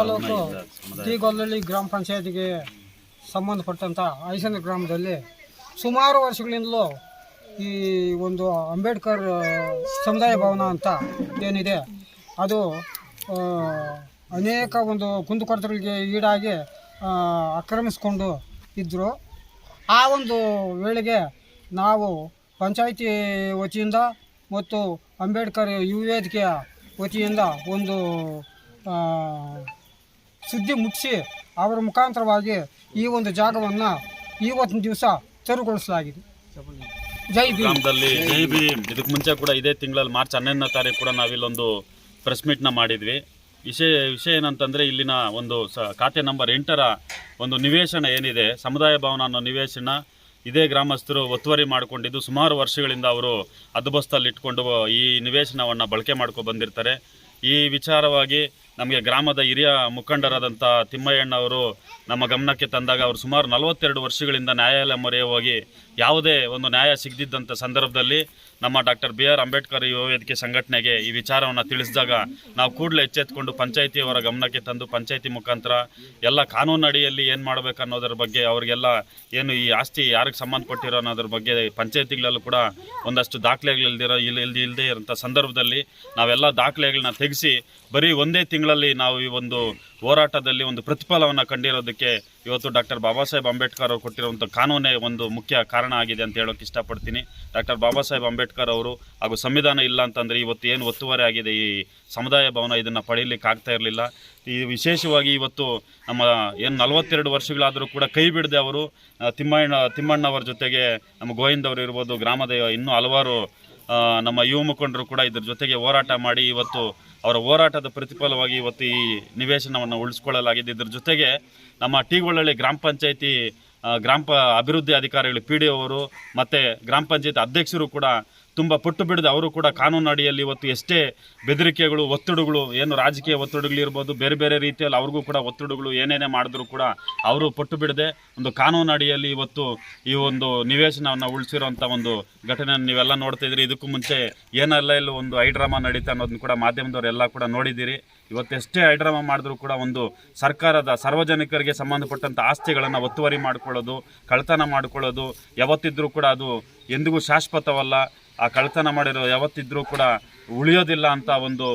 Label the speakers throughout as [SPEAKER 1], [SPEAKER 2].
[SPEAKER 1] ತಾಲೂಕು ಟಿಗೊಲ್ಲಿ ಗ್ರಾಮ ಪಂಚಾಯತಿಗೆ ಸಂಬಂಧಪಟ್ಟಂಥ ಐಸನ ಗ್ರಾಮದಲ್ಲಿ ಸುಮಾರು ವರ್ಷಗಳಿಂದಲೂ ಈ ಒಂದು ಅಂಬೇಡ್ಕರ್ ಸಮುದಾಯ ಭವನ ಅಂತ ಏನಿದೆ ಅದು ಅನೇಕ ಒಂದು ಕುಂದುಕೊರತೆಗಳಿಗೆ ಈಡಾಗಿ ಆಕ್ರಮಿಸಿಕೊಂಡು ಇದ್ದರು ಆ ಒಂದು ವೇಳೆಗೆ ನಾವು ಪಂಚಾಯಿತಿ ವತಿಯಿಂದ ಮತ್ತು ಅಂಬೇಡ್ಕರ್ ಯುವ ವೇದಿಕೆಯ ವತಿಯಿಂದ ಒಂದು ಸುದ್ದಿ ಮುಟ್ಟಿಸಿ ಅವರ ಮುಖಾಂತರವಾಗಿ ಈ ಒಂದು ಜಾಗವನ್ನು ಇವತ್ತಿನ ದಿವಸ ತೆರವುಗೊಳಿಸಲಾಗಿದೆ ಜೈ
[SPEAKER 2] ಗ್ರಾಮದಲ್ಲಿ ಜೈ ಭೀಮ್. ಇದಕ್ಕೆ ಮುಂಚೆ ಕೂಡ ಇದೇ ತಿಂಗಳಲ್ಲಿ ಮಾರ್ಚ್ ಹನ್ನೊಂದನೇ ತಾರೀಕು ಕೂಡ ನಾವಿಲ್ಲೊಂದು ಪ್ರೆಸ್ ಮೀಟ್ನ ಮಾಡಿದ್ವಿ. ವಿಷಯ ವಿಷಯ ಏನಂತಂದರೆ ಇಲ್ಲಿನ ಒಂದು ಸ, ಖಾತೆ ನಂಬರ್ ಎಂಟರ ಒಂದು ನಿವೇಶನ ಏನಿದೆ, ಸಮುದಾಯ ಭವನ ಅನ್ನೋ ನಿವೇಶನ ಇದೇ ಗ್ರಾಮಸ್ಥರು ಒತ್ತುವರಿ ಮಾಡಿಕೊಂಡಿದ್ದು, ಸುಮಾರು ವರ್ಷಗಳಿಂದ ಅವರು ಹದ್ದುಬಸ್ತಲ್ಲಿ ಇಟ್ಕೊಂಡು ಈ ನಿವೇಶನವನ್ನು ಬಳಕೆ ಮಾಡ್ಕೊ ಬಂದಿರ್ತಾರೆ. ಈ ವಿಚಾರವಾಗಿ ನಮಗೆ ಗ್ರಾಮದ ಹಿರಿಯ ಮುಖಂಡರಾದಂಥ ತಿಮ್ಮಯ್ಯಣ್ಣವರು ನಮ್ಮ ಗಮನಕ್ಕೆ ತಂದಾಗ ಅವರು ಸುಮಾರು ನಲವತ್ತೆರಡು ವರ್ಷಗಳಿಂದ ನ್ಯಾಯಾಲಯ ಮೊರೆ ಹೋಗಿ ಯಾವುದೇ ಒಂದು ನ್ಯಾಯ ಸಿಗದಿದ್ದಂಥ ಸಂದರ್ಭದಲ್ಲಿ ನಮ್ಮ ಡಾಕ್ಟರ್ ಬಿ ಆರ್ ಅಂಬೇಡ್ಕರ್ ಯುವ ವೇದಿಕೆ ಸಂಘಟನೆಗೆ ಈ ವಿಚಾರವನ್ನು ತಿಳಿಸಿದಾಗ ನಾವು ಕೂಡಲೇ ಎಚ್ಚೆತ್ಕೊಂಡು ಪಂಚಾಯಿತಿಯವರ ಗಮನಕ್ಕೆ ತಂದು ಪಂಚಾಯಿತಿ ಮುಖಾಂತರ ಎಲ್ಲ ಕಾನೂನು ಅಡಿಯಲ್ಲಿ ಏನು ಮಾಡಬೇಕು ಅನ್ನೋದ್ರ ಬಗ್ಗೆ ಅವರಿಗೆಲ್ಲ ಏನು ಈ ಆಸ್ತಿ ಯಾರಿಗೆ ಸಂಬಂಧಪಟ್ಟಿರೋ ಅನ್ನೋದ್ರ ಬಗ್ಗೆ ಪಂಚಾಯಿತಿಗಳಲ್ಲೂ ಕೂಡ ಒಂದಷ್ಟು ದಾಖಲೆಗಳಿಲ್ದಿರೋ ಇಲ್ಲಿ ಇಲ್ಲದೇ ಇರೋಂಥ ಸಂದರ್ಭದಲ್ಲಿ ನಾವೆಲ್ಲ ದಾಖಲೆಗಳನ್ನ ತೆಗೆಸಿ ಬರೀ ಒಂದೇ ತಿಂಗಳಲ್ಲಿ ನಾವು ಈ ಒಂದು ಹೋರಾಟದಲ್ಲಿ ಒಂದು ಪ್ರತಿಫಲವನ್ನು ಕಂಡಿರೋದಕ್ಕೆ ಇವತ್ತು ಡಾಕ್ಟರ್ ಬಾಬಾ ಸಾಹೇಬ್ ಅಂಬೇಡ್ಕರ್ ಅವರು ಕೊಟ್ಟಿರುವಂಥ ಕಾನೂನೇ ಒಂದು ಮುಖ್ಯ ಕಾರಣ ಆಗಿದೆ ಅಂತ ಹೇಳೋಕೆ ಇಷ್ಟಪಡ್ತೀನಿ. ಡಾಕ್ಟರ್ ಬಾಬಾ ಸಾಹೇಬ್ ಅಂಬೇಡ್ಕರ್ ಅವರು ಹಾಗೂ ಸಂವಿಧಾನ ಇಲ್ಲ ಅಂತಂದರೆ ಇವತ್ತು ಏನು ಒತ್ತುವರಿ ಆಗಿದೆ ಈ ಸಮುದಾಯ ಭವನ ಇದನ್ನು ಪಡೆಯಲಿಕ್ಕೆ ಆಗ್ತಾ ಇರಲಿಲ್ಲ. ಈ ವಿಶೇಷವಾಗಿ ಇವತ್ತು ನಮ್ಮ ಏನು ನಲವತ್ತೆರಡು ವರ್ಷಗಳಾದರೂ ಕೂಡ ಕೈ ಬಿಡದೆ ಅವರು ತಿಮ್ಮಣ್ಣ, ತಿಮ್ಮಣ್ಣವರ ಜೊತೆಗೆ ನಮ್ಮ ಗೋವಿಂದ್ ಅವರು ಇರ್ಬೋದು, ಗ್ರಾಮದ ಇನ್ನೂ ಹಲವಾರು ನಮ್ಮ ಯುವ ಮುಖಂಡರು ಕೂಡ ಇದ್ರ ಜೊತೆಗೆ ಹೋರಾಟ ಮಾಡಿ ಇವತ್ತು ಅವರ ಹೋರಾಟದ ಪ್ರತಿಫಲವಾಗಿ ಇವತ್ತು ಈ ನಿವೇಶನವನ್ನು ಉಳಿಸ್ಕೊಳ್ಳಲಾಗಿದೆ. ಇದರ ಜೊತೆಗೆ ನಮ್ಮ ಟಿಗೊಳ್ಳಳ್ಳಿ ಗ್ರಾಮ ಪಂಚಾಯಿತಿ ಗ್ರಾಮ ಅಭಿವೃದ್ಧಿ ಅಧಿಕಾರಿಗಳು, ಪಿ ಡಿ ಅವರು ಮತ್ತು ಗ್ರಾಮ ಪಂಚಾಯತ್ ಅಧ್ಯಕ್ಷರು ಕೂಡ ತುಂಬ ಪಟ್ಟು ಬಿಡದೆ ಅವರು ಕೂಡ ಕಾನೂನು ಅಡಿಯಲ್ಲಿ ಇವತ್ತು ಎಷ್ಟೇ ಬೆದರಿಕೆಗಳು, ಒತ್ತಡಗಳು, ಏನು ರಾಜಕೀಯ ಒತ್ತಡಗಳಿರ್ಬೋದು ಬೇರೆ ಬೇರೆ ರೀತಿಯಲ್ಲಿ ಅವ್ರಿಗೂ ಕೂಡ ಒತ್ತಡಗಳು ಏನೇನೇ ಮಾಡಿದ್ರು ಕೂಡ ಅವರು ಪಟ್ಟು ಬಿಡದೆ ಒಂದು ಕಾನೂನು ಅಡಿಯಲ್ಲಿ ಇವತ್ತು ಈ ಒಂದು ನಿವೇಶನವನ್ನು ಉಳಿಸಿರೋಂಥ ಒಂದು ಘಟನೆ ನೀವೆಲ್ಲ ನೋಡ್ತಾ ಇದ್ರಿ ಇದಕ್ಕೂ ಮುಂಚೆ ಏನೆಲ್ಲ ಇಲ್ಲಿ ಒಂದು ಐಡ್ರಾಮಾ ನಡೀತಾ ಅನ್ನೋದನ್ನು ಕೂಡ ಮಾಧ್ಯಮದವರೆಲ್ಲ ಕೂಡ ನೋಡಿದ್ದೀರಿ. ಇವತ್ತೆಷ್ಟೇ ಐಡ್ರಾಮಾ ಮಾಡಿದ್ರು ಕೂಡ ಒಂದು ಸರ್ಕಾರದ ಸಾರ್ವಜನಿಕರಿಗೆ ಸಂಬಂಧಪಟ್ಟಂಥ ಆಸ್ತಿಗಳನ್ನು ಒತ್ತುವರಿ ಮಾಡಿಕೊಳ್ಳೋದು ಕಳ್ತನ ಮಾಡಿಕೊಳ್ಳೋದು, ಯಾವತ್ತಿದ್ರೂ ಕೂಡ ಅದು ಎಂದಿಗೂ ಶಾಶ್ವತವಲ್ಲ. ಆ ಕಳ್ತನ ಮಾಡಿರೋ ಯಾವತ್ತಿದ್ರೂ ಕೂಡ ಉಳಿಯೋದಿಲ್ಲ ಅಂತ ಒಂದು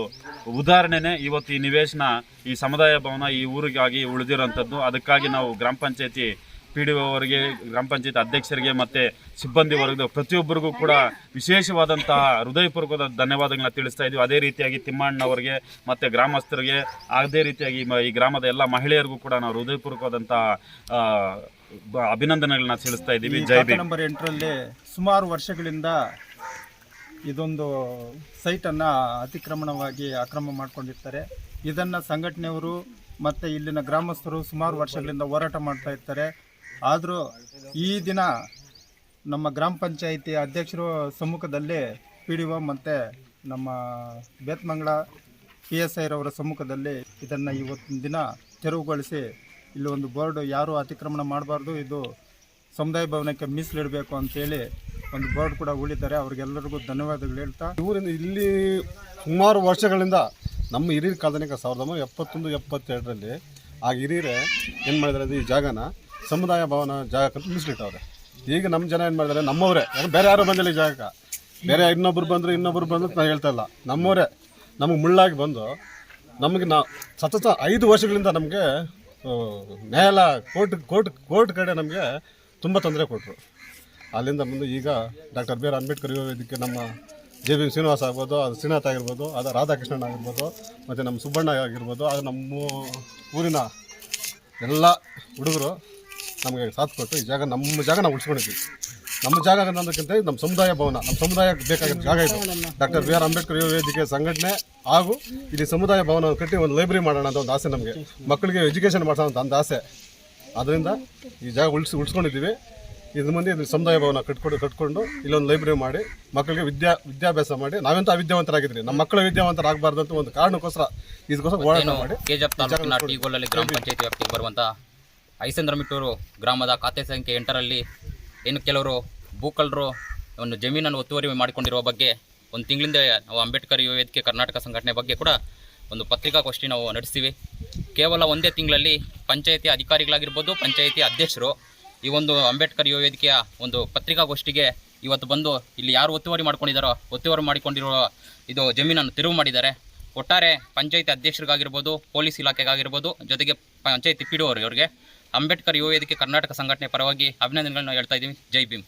[SPEAKER 2] ಉದಾಹರಣೆನೇ ಇವತ್ತು ಈ ನಿವೇಶನ, ಈ ಸಮುದಾಯ ಭವನ ಈ ಊರಿಗಾಗಿ ಉಳಿದಿರೋಂಥದ್ದು. ಅದಕ್ಕಾಗಿ ನಾವು ಗ್ರಾಮ ಪಂಚಾಯತಿ ಪಿ ಡಿ ಅವರಿಗೆ ಗ್ರಾಮ ಪಂಚಾಯತ್ ಅಧ್ಯಕ್ಷರಿಗೆ ಮತ್ತು ಸಿಬ್ಬಂದಿ ವರ್ಗದ ಪ್ರತಿಯೊಬ್ಬರಿಗೂ ಕೂಡ ವಿಶೇಷವಾದಂತಹ ಹೃದಯಪೂರ್ವಕದ ಧನ್ಯವಾದಗಳನ್ನ ತಿಳಿಸ್ತಾ ಇದ್ದೀವಿ ಅದೇ ರೀತಿಯಾಗಿ ತಿಮ್ಮಣ್ಣವರಿಗೆ ಮತ್ತು ಗ್ರಾಮಸ್ಥರಿಗೆ ಅದೇ ರೀತಿಯಾಗಿ ಈ ಗ್ರಾಮದ ಎಲ್ಲ ಮಹಿಳೆಯರಿಗೂ ಕೂಡ ನಾವು ಹೃದಯಪೂರ್ವಕವಾದಂತಹ ಅಭಿನಂದನೆಗಳನ್ನ ತಿಳಿಸ್ತಾ ಇದ್ದೀವಿ. ಜೈ
[SPEAKER 3] ನಂಬರ್ ಎಂಟರಲ್ಲಿ ಸುಮಾರು ವರ್ಷಗಳಿಂದ ಇದೊಂದು ಸೈಟನ್ನು ಅತಿಕ್ರಮಣವಾಗಿ ಆಕ್ರಮ ಮಾಡ್ಕೊಂಡಿರ್ತಾರೆ. ಇದನ್ನು ಸಂಘಟನೆಯವರು ಮತ್ತು ಇಲ್ಲಿನ ಗ್ರಾಮಸ್ಥರು ಸುಮಾರು ವರ್ಷಗಳಿಂದ ಹೋರಾಟ ಮಾಡ್ತಾ ಇರ್ತಾರೆ. ಆದರೂ ಈ ದಿನ ನಮ್ಮ ಗ್ರಾಮ ಪಂಚಾಯಿತಿ ಅಧ್ಯಕ್ಷರು ಸಮ್ಮುಖದಲ್ಲಿ ಪಿ ಡಿ ಒ ಮತ್ತು ನಮ್ಮ ಬೇತ್ಮಂಗಳ ಪಿ ಎಸ್ ಐರವರ ಸಮ್ಮುಖದಲ್ಲಿ ಇದನ್ನು ಇವತ್ತಿನ ದಿನ ತೆರವುಗೊಳಿಸಿ ಇಲ್ಲಿ ಒಂದು ಬೋರ್ಡ್ ಯಾರೂ ಅತಿಕ್ರಮಣ ಮಾಡಬಾರ್ದು. ಇದು ಸಮುದಾಯ ಭವನಕ್ಕೆ ಮೀಸಲಿಡಬೇಕು ಅಂತೇಳಿ ಒಂದು ಬೋರ್ಡ್ ಕೂಡ ಉಳಿತಾರೆ ಅವ್ರಿಗೆಲ್ಲರಿಗೂ ಧನ್ಯವಾದಗಳು ಹೇಳ್ತಾ.
[SPEAKER 4] ಊರಿಂದ ಇಲ್ಲಿ ಸುಮಾರು ವರ್ಷಗಳಿಂದ ನಮ್ಮ ಹಿರಿಯರ ಕಾಲದನಿಕ ಸಾವಿರದ ಒಂಬೈನೂರ ಎಪ್ಪತ್ತೊಂದು, ಎಪ್ಪತ್ತೆರಡರಲ್ಲಿ ಆ ಹಿರಿಯರೇ ಏನು ಮಾಡಿದ್ದಾರೆ ಅಂದ್ರೆ ಈ ಜಾಗನ ಸಮುದಾಯ ಭವನ ಜಾಗಕ್ಕೆ ಮೀಸಲಿಟ್ಟವ್ರೆ ಈಗ ನಮ್ಮ ಜನ ಏನು ಮಾಡಿದ್ದಾರೆ ನಮ್ಮವರೇ. ಯಾಕಂದ್ರೆ ಬೇರೆ ಯಾರು ಬಂದಿಲ್ಲ ಈ ಜಾಗಕ್ಕೆ. ಬೇರೆ ಇನ್ನೊಬ್ರು ಬಂದರು ಇನ್ನೊಬ್ರು ಬಂದರು ನಾನು ಹೇಳ್ತಾ ಇಲ್ಲ. ನಮ್ಮವರೇ, ನಮಗೆ ಮುಳ್ಳಾಗಿ ಬಂದು ನಮಗೆ ನಾ ಸತತ ಐದು ವರ್ಷಗಳಿಂದ ನಮಗೆ ನ್ಯಾಯಾಲಯ ಕೋರ್ಟ್ ಕೋರ್ಟ್ ಕೋರ್ಟ್ ಕಡೆ ನಮಗೆ ತುಂಬ ತೊಂದರೆ ಕೊಟ್ಟರು ಅಲ್ಲಿಂದ ಮುಂದೆ ಈಗ ಡಾಕ್ಟರ್ ಬಿ ಆರ್ ಅಂಬೇಡ್ಕರ್ ಇದಕ್ಕೆ ನಮ್ಮ ಜೆ ಬಿ ಶ್ರೀನಿವಾಸ ಆಗ್ಬೋದು, ಅದು ಶ್ರೀನಾಥ್ ಆಗಿರ್ಬೋದು, ಅದು ರಾಧಾಕೃಷ್ಣನ್ ಆಗಿರ್ಬೋದು, ಮತ್ತು ನಮ್ಮ ಸುಬ್ಬಣ್ಣ ಆಗಿರ್ಬೋದು ಅದು ನಮ್ಮ ಊರಿನ ಎಲ್ಲ ಹುಡುಗರು ನಮಗೆ ಸಾಥ್ ಕೊಟ್ಟು ಈ ಜಾಗ ನಮ್ಮ ಜಾಗ ನಾವು ಉಳಿಸ್ಕೊಂಡಿದ್ವಿ ನಮ್ಮ ಜಾಗ ಅನ್ನೋದಕ್ಕಿಂತ ನಮ್ಮ ಸಮುದಾಯ ಭವನ. ನಮ್ಮ ಸಮುದಾಯಕ್ಕೆ ಬೇಕಾಗಿದ್ದ ಜಾಗ ಇದು. ಡಾಕ್ಟರ್ ಬಿ ಆರ್ ಅಂಬೇಡ್ಕರ್ ಯುವ ವೇದಿಕೆ ಸಂಘಟನೆ ಹಾಗೂ ಇಲ್ಲಿ ಸಮುದಾಯ ಭವನ ಕಟ್ಟಿ ಒಂದು ಲೈಬ್ರರಿ ಮಾಡೋಣ ಅಂತ ಒಂದು ಆಸೆ ನಮಗೆ. ಮಕ್ಕಳಿಗೆ ಎಜುಕೇಷನ್ ಮಾಡೋಣ ಅಂತ ಒಂದು ಆಸೆ. ಅದರಿಂದ ಈ ಜಾಗ ಉಳಿಸಿ ಉಳಿಸ್ಕೊಂಡಿದ್ದೀವಿ. ಇದ್ರ ಮುಂದೆ ಇದು ಸಮುದಾಯ ಭವನ ಕಟ್ಕೊಂಡು ಕಟ್ಕೊಂಡು ಇಲ್ಲೊಂದು ಲೈಬ್ರರಿ ಮಾಡಿ ಮಕ್ಕಳಿಗೆ ವಿದ್ಯಾ ವಿದ್ಯಾಭ್ಯಾಸ ಮಾಡಿ ನಾವೆಂತ ಅವಿದ್ಯಾವಂತರಾಗಿದ್ರಿ ನಮ್ಮ ಮಕ್ಕಳು ವಿದ್ಯಾವಂತರಾಗಬಾರ್ದು ಅಂತ ಒಂದು ಕಾರಣಕ್ಕೋಸ್ಕರ ಇದಕ್ಕೋಸ್ಕರ ಹೋರಾಟ ಮಾಡಿ
[SPEAKER 5] ಗ್ರಾಮ ಪಂಚಾಯತಿ ವ್ಯಾಪ್ತಿಗೆ ಬರುವಂಥ ಐಸಂದ್ರಮಿಟ್ಟೂರು ಗ್ರಾಮದ ಖಾತೆ ಸಂಖ್ಯೆ ಎಂಟರಲ್ಲಿ ಇನ್ನು ಕೆಲವರು ಭೂಕಳ್ಳರು ಒಂದು ಜಮೀನನ್ನು ಒತ್ತುವರಿ ಮಾಡಿಕೊಂಡಿರುವ ಬಗ್ಗೆ ಒಂದು ತಿಂಗಳಿಂದ ನಾವು ಅಂಬೇಡ್ಕರ್ ಯುವ ವೇದಿಕೆ ಕರ್ನಾಟಕ ಸಂಘಟನೆ ಬಗ್ಗೆ ಕೂಡ ಒಂದು ಪತ್ರಿಕಾಗೋಷ್ಠಿ ನಾವು ನಡೆಸ್ತೀವಿ. ಕೇವಲ ಒಂದೇ ತಿಂಗಳಲ್ಲಿ ಪಂಚಾಯಿತಿ ಅಧಿಕಾರಿಗಳಾಗಿರ್ಬೋದು, ಪಂಚಾಯಿತಿ ಅಧ್ಯಕ್ಷರು ಈ ಒಂದು ಅಂಬೇಡ್ಕರ್ ಯುವ ವೇದಿಕೆಯ ಒಂದು ಪತ್ರಿಕಾಗೋಷ್ಠಿಗೆ ಇವತ್ತು ಬಂದು ಇಲ್ಲಿ ಯಾರು ಒತ್ತುವರಿ ಮಾಡ್ಕೊಂಡಿದ್ದಾರೋ, ಒತ್ತುವರಿ ಮಾಡಿಕೊಂಡಿರೋ ಇದು ಜಮೀನನ್ನು ತಿರುವು ಮಾಡಿದ್ದಾರೆ. ಒಟ್ಟಾರೆ ಪಂಚಾಯಿತಿ ಅಧ್ಯಕ್ಷರಿಗಾಗಿರ್ಬೋದು, ಪೊಲೀಸ್ ಇಲಾಖೆಗಾಗಿರ್ಬೋದು, ಜೊತೆಗೆ ಪಂಚಾಯಿತಿ ಪಿ ಡಿ ಅವರಿಗೆ. ಅಂಬೇಡ್ಕರ್ ಯುವ ವೇದಿಕೆ ಕರ್ನಾಟಕ ಸಂಘಟನೆ ಪರವಾಗಿ ಅಭಿನಂದನೆಗಳನ್ನು ಹೇಳ್ತಾ ಇದ್ದೀವಿ. ಜೈ ಭೀಮ್.